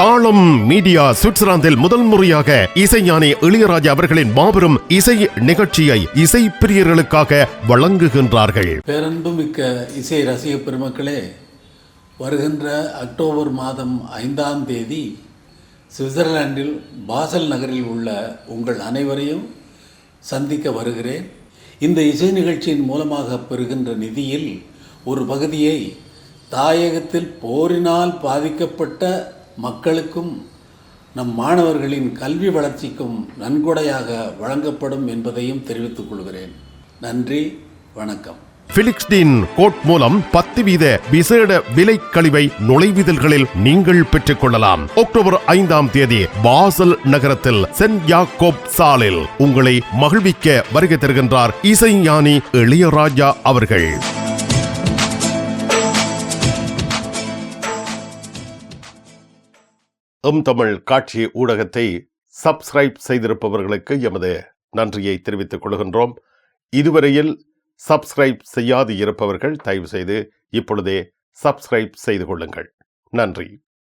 தாளம் மீடியா சுவிட்சர்லாந்தில் முதல் முறையாக இசைஞானி இளையராஜா அவர்களின் மாபெரும் இசை நிகழ்ச்சியை இசை பிரியர்களுக்காக வழங்குகின்றார்கள். பேரன்புமிக்க இசை ரசிக பெருமக்களே வருகின்ற அக்டோபர் மாதம் ஐந்தாம் தேதி சுவிட்சர்லாந்தில் பாசல் நகரில் உள்ள உங்கள் அனைவரையும் சந்திக்க வருகிறேன். இந்த இசை நிகழ்ச்சியின் மூலமாக பெறுகின்ற நிதியில் ஒரு பகுதியை தாயகத்தில் போரினால் பாதிக்கப்பட்ட மக்களுக்கும் நம் மாணவர்களின் கல்வி வளர்ச்சிக்கும் நன்கொடையாக வழங்கப்படும் என்பதையும் தெரிவித்துக் கொள்கிறேன். நன்றி வணக்கம். பிலிக்ஸ்டின் கோட் மூலம் பத்து வீத விசேட விலை கழிவை நுழைவிதழ்களில் நீங்கள் பெற்றுக் கொள்ளலாம் அக்டோபர் ஐந்தாம் தேதி பாசல் நகரத்தில் சென்ட் யாக்கோப் சாலில் உங்களை மகிழ்விக்க வருகை தருகின்றார் இசைஞானி இளையராஜா அவர்கள். எம் தமிழ் காட்சி ஊடகத்தை சப்ஸ்கிரைப் செய்திருப்பவர்களுக்கு எமது நன்றியை தெரிவித்துக் கொள்கின்றோம். இதுவரையில் சப்ஸ்கிரைப் செய்யாது இருப்பவர்கள் தயவு செய்து இப்பொழுதே சப்ஸ்கிரைப் செய்து கொள்ளுங்கள். நன்றி.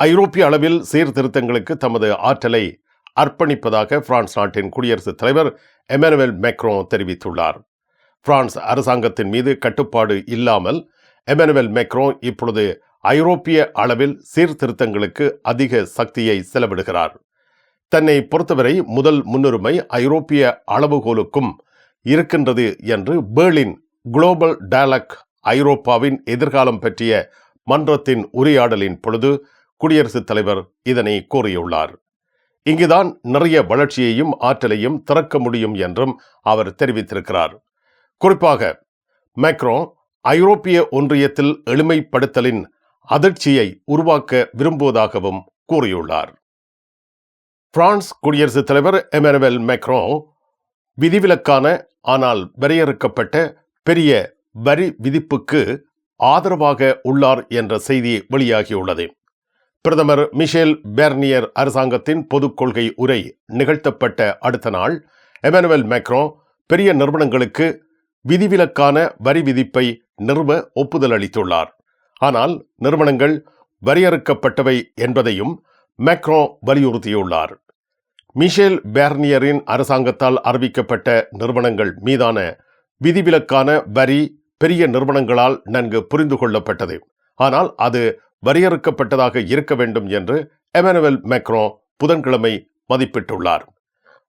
ஐரோப்பிய அளவில் சீர்திருத்தங்களுக்கு தமது ஆற்றலை அர்ப்பணிப்பதாக பிரான்ஸ் நாட்டின் குடியரசுத் தலைவர் எமானுவேல் மேக்ரோ தெரிவித்துள்ளார். பிரான்ஸ் அரசாங்கத்தின் மீது கட்டுப்பாடு இல்லாமல் எமானுவேல் மேக்ரோ இப்பொழுது ஐரோப்பிய அளவில் சீர்திருத்தங்களுக்கு அதிக சக்தியை செலவிடுகிறார். தன்னை பொறுத்தவரை முதல் முன்னுரிமை ஐரோப்பிய அளவுகோலுக்கும் இருக்கின்றது என்று பேர்லின் குளோபல் டயலாக் ஐரோப்பாவின் எதிர்காலம் பற்றிய மன்றத்தின் உரையாடலின் பொழுது குடியரசுத் தலைவர் இதனை கூறியுள்ளார். இங்குதான் நிறைய வளர்ச்சியையும் ஆற்றலையும் திறக்க முடியும் என்றும் அவர் தெரிவித்திருக்கிறார். குறிப்பாக மேக்ரோ ஐரோப்பிய ஒன்றியத்தில் எளிமைப்படுத்தலின் அதிர்ச்சியை உருவாக்க விரும்புவதாகவும் கூறியுள்ளார். பிரான்ஸ் குடியரசுத் தலைவர் எமனுவல் மேக்ரோ விதிவிலக்கான ஆனால் வரையறுக்கப்பட்ட பெரிய வரி விதிப்புக்கு ஆதரவாக உள்ளார் என்ற செய்தி வெளியாகியுள்ளது. பிரதமர் மிஷேல் பெர்னியர் அரசாங்கத்தின் பொதுக் கொள்கை உரை நிகழ்த்தப்பட்ட அடுத்த நாள் எமனுவல் மேக்ரோ பெரிய நிறுவனங்களுக்கு விதிவிலக்கான வரி விதிப்பை நிறுவ ஒப்புதல் அளித்துள்ளார். ஆனால் நிறுவனங்கள் வரையறுக்கப்பட்டவை என்பதையும் மேக்ரோ வலியுறுத்தியுள்ளார். மிஷேல் பேர்னியரின் அரசாங்கத்தால் அறிவிக்கப்பட்ட நிறுவனங்கள் மீதான விதிவிலக்கான வரி பெரிய நிறுவனங்களால் நன்கு புரிந்து கொள்ளப்பட்டது ஆனால் அது வரையறுக்கப்பட்டதாக இருக்க வேண்டும் என்று எமனுவல் மேக்ரோ புதன்கிழமை மதிப்பிட்டுள்ளார்.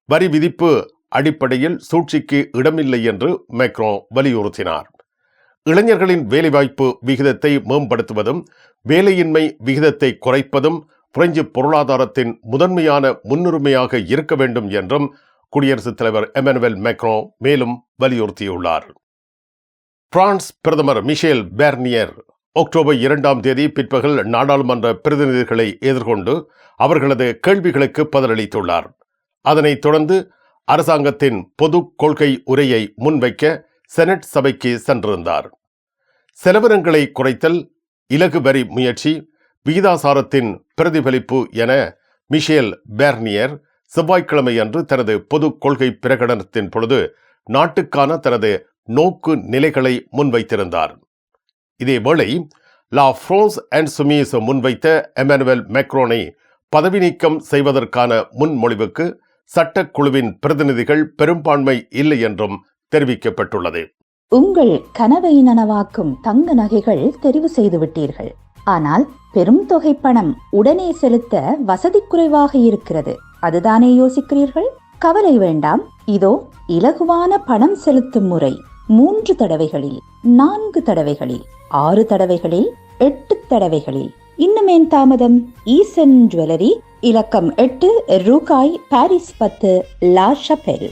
வரி விதிப்பு அடிப்படையில் சூழ்ச்சிக்கு இடமில்லை என்று மேக்ரோ வலியுறுத்தினார். இளைஞர்களின் வேலைவாய்ப்பு விகிதத்தை மேம்படுத்துவதும் வேலையின்மை விகிதத்தை குறைப்பதும் பிரெஞ்சு பொருளாதாரத்தின் முதன்மையான முன்னுரிமையாக இருக்க வேண்டும் என்றும் குடியரசுத் தலைவர் எமனுவல் மேக்ரோ மேலும் வலியுறுத்தியுள்ளார். பிரான்ஸ் பிரதமர் மிஷேல் பேர்னியர் அக்டோபர் இரண்டாம் தேதி பிற்பகல் நாடாளுமன்ற பிரதிநிதிகளை எதிர்கொண்டு அவர்களது கேள்விகளுக்கு பதிலளித்துள்ளார். அதனைத் தொடர்ந்து அரசாங்கத்தின் பொது கொள்கை உரையை முன்வைக்க செனட் சபைக்கு சென்றிருந்தார். செலவினங்களை குறைத்தல் இலகு வரி முயற்சி விகிதாசாரத்தின் பிரதிபலிப்பு என மிஷேல் பேர்னியர் செவ்வாய்க்கிழமை அன்று தனது பொது கொள்கை பிரகடனத்தின் பொழுது நாட்டுக்கான தனது நோக்கு நிலைகளை முன்வைத்திருந்தார். இதேவேளை லா ஃப்ரோன்ஸ் அண்ட் சுமீஸ் முன்வைத்த எமானுவல் மேக்ரோனை பதவி நீக்கம் செய்வதற்கான முன்மொழிவுக்கு சட்டக்குழுவின் பிரதிநிதிகள் பெரும்பான்மை இல்லை என்றும் தெரிவிக்கப்பட்டுள்ளது. உங்கள் கனவை நனவாக்கும் தங்க நகைகள் தெரிவு செய்து விட்டீர்கள். ஆனால் பெரும் தொகை பணம் உடனே செலுத்த வசதி குறைவாக இருக்கிறது. அதுதானே யோசிக்கிறீர்கள்? கவலை வேண்டாம். இதோ இலகுவான பணம் செலுத்தும் முறை. மூன்று தடவைகளில் நான்கு தடவைகளில் ஆறு தடவைகளில் எட்டு தடவைகளில். இன்னுமேன் தாமதம்? ஈசன் ஜுவல்லரி இலக்கம் எட்டு ரூகாய் பாரிஸ் பத்து லா ஷபெல்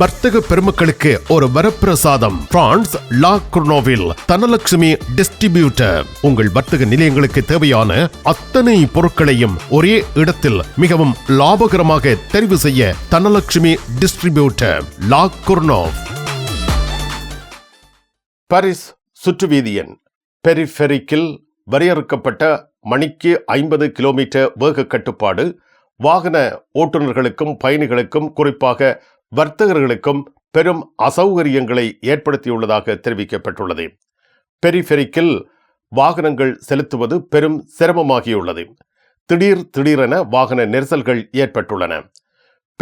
வர்த்தக பெருமக்களுக்கு ஒரு வரப்பிரசாதம். பிரான்ஸ் லா குர்னோவில் தனலட்சுமி டிஸ்ட்ரிபியூட்டர். உங்கள் வர்த்தக நிலையங்களுக்கு தேவையான அத்தனை பொருட்களையும் ஒரே இடத்தில் மிகவும் லாபகரமாக தெரிவு செய்ய Dhanalakshmi distributor. La Courneuve Paris சுற்றுவீதியன் பெரிஃபெரிக்கில் வரையறுக்கப்பட்ட மணிக்கு ஐம்பது கிலோமீட்டர் வேக கட்டுப்பாடு வாகன ஓட்டுநர்களுக்கும் பயணிகளுக்கும் குறிப்பாக வர்த்தகர்களுக்கும் பெரும் அசௌகரியங்களை ஏற்படுத்தியுள்ளதாக தெரிவிக்கப்பட்டுள்ளது. பெரிஃபெரிக்கில் வாகனங்கள் செலுத்துவது பெரும் சிரமமாகியுள்ளது. திடீர் திடீரென வாகன நெரிசல்கள் ஏற்பட்டுள்ளன.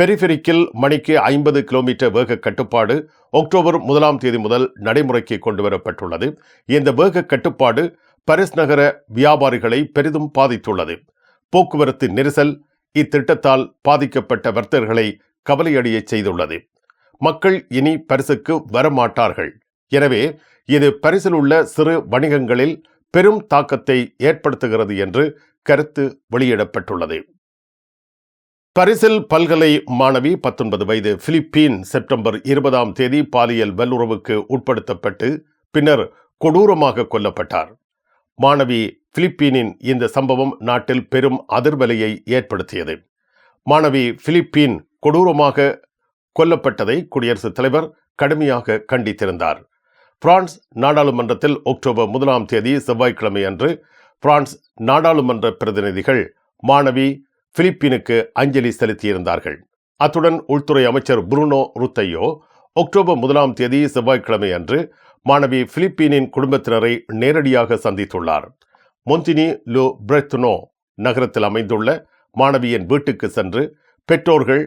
பெரிஃபெரிக்கில் மணிக்கு ஐம்பது கிலோமீட்டர் வேக கட்டுப்பாடு அக்டோபர் முதலாம் தேதி முதல் நடைமுறைக்கு கொண்டுவரப்பட்டுள்ளது. இந்த வேக கட்டுப்பாடு பரிஸ் நகர வியாபாரிகளை பெரிதும் பாதித்துள்ளது. போக்குவரத்து நெரிசல் இத்திட்டத்தால் பாதிக்கப்பட்ட வர்த்தகர்களை கவலையடையச் செய்துள்ளது. மக்கள் இனி பரிசுக்கு வரமாட்டார்கள். எனவே இது பரிசில் உள்ள சிறு வணிகங்களில் பெரும் தாக்கத்தை ஏற்படுத்துகிறது என்று கருத்து வெளியிடப்பட்டுள்ளது. பரிசில் பல்கலை மாணவி பத்தொன்பது வயது பிலிப்பீன் செப்டம்பர் இருபதாம் தேதி பாலியல் வல்லுறவுக்கு உட்படுத்தப்பட்டு பின்னர் கொடூரமாக கொல்லப்பட்டார். மாணவி பிலிப்பீனின் இந்த சம்பவம் நாட்டில் பெரும் அதிர்வலையை ஏற்படுத்தியது. மாணவி பிலிப்பீன் கொடூரமாக கொல்லப்பட்டதை குடியரசுத் தலைவர் கடுமையாக கண்டித்திருந்தார். பிரான்ஸ் நாடாளுமன்றத்தில் அக்டோபர் முதலாம் தேதி செவ்வாய்க்கிழமை அன்று பிரான்ஸ் நாடாளுமன்ற பிரதிநிதிகள் மாணவி பிலிப்பீனுக்கு அஞ்சலி செலுத்தியிருந்தார்கள். அத்துடன் உள்துறை அமைச்சர் புருனோ ருத்தையோ அக்டோபர் முதலாம் தேதி செவ்வாய்க்கிழமை அன்று மாணவி பிலிப்பீனின் குடும்பத்தினரை நேரடியாக சந்தித்துள்ளார். மொந்தினி லு பிரெத்னோ நகரத்தில் அமைந்துள்ள மாணவியின் வீட்டுக்கு சென்று பெற்றோர்கள்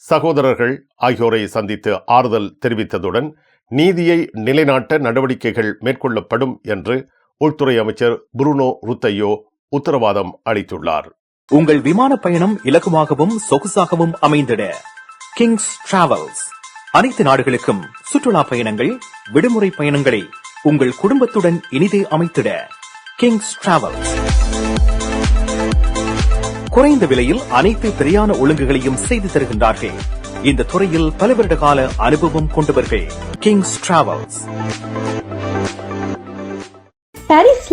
சகோதரர்கள் ஆகியோரை சந்தித்து ஆறுதல் தெரிவித்ததுடன் நீதியை நிலைநாட்ட நடவடிக்கைகள் மேற்கொள்ளப்படும் என்று உள்துறை அமைச்சர் புருனோ ருத்தையோ உத்தரவாதம் அளித்துள்ளார். உங்கள் விமான பயணம் இலகுவாகவும் சொகுசாகவும் அமைந்திட கிங்ஸ் டிராவல்ஸ் அனைத்து நாடுகளுக்கும் சுற்றுலா பயணங்கள் விடுமுறை பயணங்களை உங்கள் குடும்பத்துடன் இனிதே அமைத்திட கிங்ஸ் டிராவல்ஸ் குறைந்த விலையில் அனைத்து பிரியாண ஒழுங்குகளையும் செய்து தருகின்றார்கள். இந்த துறையில் பல வருட கால அனுபவம் கொண்டவர்கள் கிங்ஸ் டிராவல்ஸ்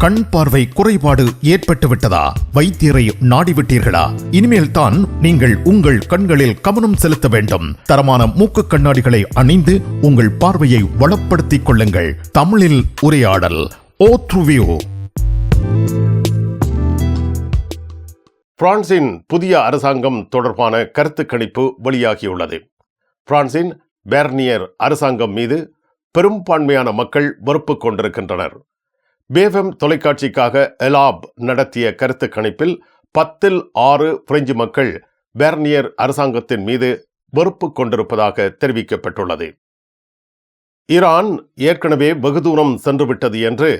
கண் பார்வை குறைபாடு ஏற்பட்டுவிட்டதா? வைத்தியரை நாடிவிட்டீர்களா? இனிமேல் தான் நீங்கள் உங்கள் கண்களில் கவனம் செலுத்த வேண்டும். தரமான மூக்கு கண்ணாடிகளை அணிந்து உங்கள் பார்வையை வளப்படுத்திக் கொள்ளுங்கள். தமிழில் உரையாடல் ஓ பிரான்சின் புதிய அரசாங்கம் தொடர்பான கருத்து கணிப்பு வெளியாகியுள்ளது. பிரான்சின் பேர்னியர் அரசாங்கம் மீது பெரும்பான்மையான மக்கள் வெறுப்பு கொண்டிருக்கின்றனர். பேஃபம் தொலைக்காட்சிக்காக எலாப் நடத்திய கருத்து கணிப்பில் பத்தில் ஆறு பிரெஞ்சு மக்கள் பேர்னியர் அரசாங்கத்தின் மீது வெறுப்பு கொண்டிருப்பதாக தெரிவிக்கப்பட்டுள்ளது. ஈரான் ஏற்கனவே வெகு தூரம் சென்றுவிட்டது என்று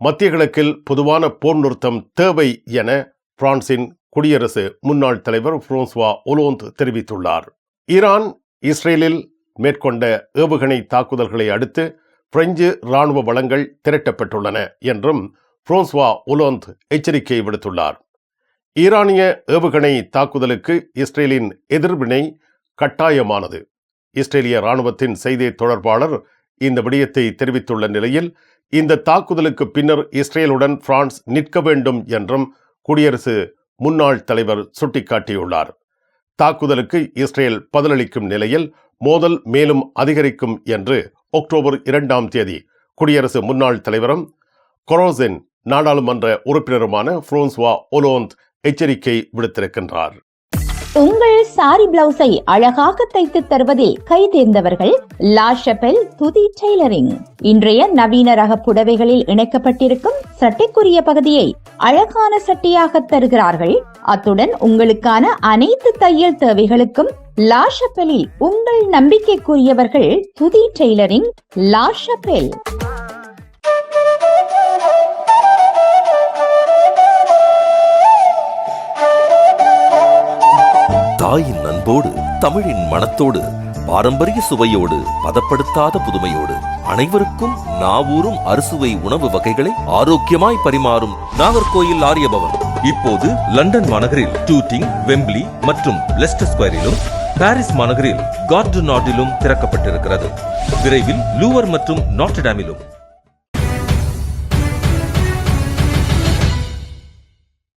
மத்திய கிழக்கில் பொதுவான போர் நிறுத்தம் தேவை என பிரான்சின் குடியரசு முன்னாள் தலைவர் பிரான்சுவா ஒலோந்த் தெரிவித்துள்ளார். ஈரான் இஸ்ரேலில் மேற்கொண்ட ஏவுகணை தாக்குதல்களை அடுத்து பிரெஞ்சு ராணுவ வளங்கள் திரட்டப்பட்டுள்ளன என்றும் புரோஸ்வா ஒலோந்த் எச்சரிக்கை விடுத்துள்ளார். ஈரானிய ஏவுகணை தாக்குதலுக்கு இஸ்ரேலின் எதிர்வினை கட்டாயமானது. இஸ்ரேலிய ராணுவத்தின் செய்தி தொடர்பாளர் இந்த விடயத்தை தெரிவித்துள்ள நிலையில் இந்த தாக்குதலுக்கு பின்னர் இஸ்ரேலுடன் பிரான்ஸ் நிற்க வேண்டும் என்றும் குடியரசு முன்னாள் தலைவர் சுட்டிக்காட்டியுள்ளார். தாக்குதலுக்கு இஸ்ரேல் பதிலளிக்கும் நிலையில் மோதல் மேலும் அதிகரிக்கும் என்று அக்டோபர் இரண்டாம் தேதி குடியரசு முன்னாள் தலைவரும் கொரோசின் நாடாளுமன்ற உறுப்பினருமான புரோன்ஸ்வா ஒலோந்த் எச்சரிக்கை விடுத்திருக்கின்றார். உங்கள் சாரி பிளவுஸை அழகாக தைத்து தருவதில் கை தேர்ந்தவர்கள் துதி டெய்லரிங். இன்றைய நவீன ரக புடவைகளில் இணைக்கப்பட்டிருக்கும் சட்டைக்குரிய பகுதியை அழகான சட்டியாக தருகிறார்கள் அத்துடன் உங்களுக்கான அனைத்து தையல் தேவைகளுக்கும் லாஷப்பெலில் உங்கள் நம்பிக்கைக்குரியவர்கள் துதி டெய்லரிங் லாஷப்பெல். தாயின் அன்போடு தமிழின் மனத்தோடு பாரம்பரிய சுவையோடு பதப்படுத்தாத புதுமையோடு அனைவருக்கும் நாவூரும் அறுசுவை உணவு வகைகளை ஆரோக்கியமாய் பரிமாறும் நாகர்கோயில் ஆரியபவன். இப்போது லண்டன் மாநகரில் டூட்டிங் வெம்பிளி மற்றும் லெஸ்டர் ஸ்கொயரிலும் பாரிஸ் மாநகரில் கார்டு நாட்டிலும் திறக்கப்பட்டிருக்கிறது. விரைவில் லூவர் மற்றும் நாட்டடாமிலும்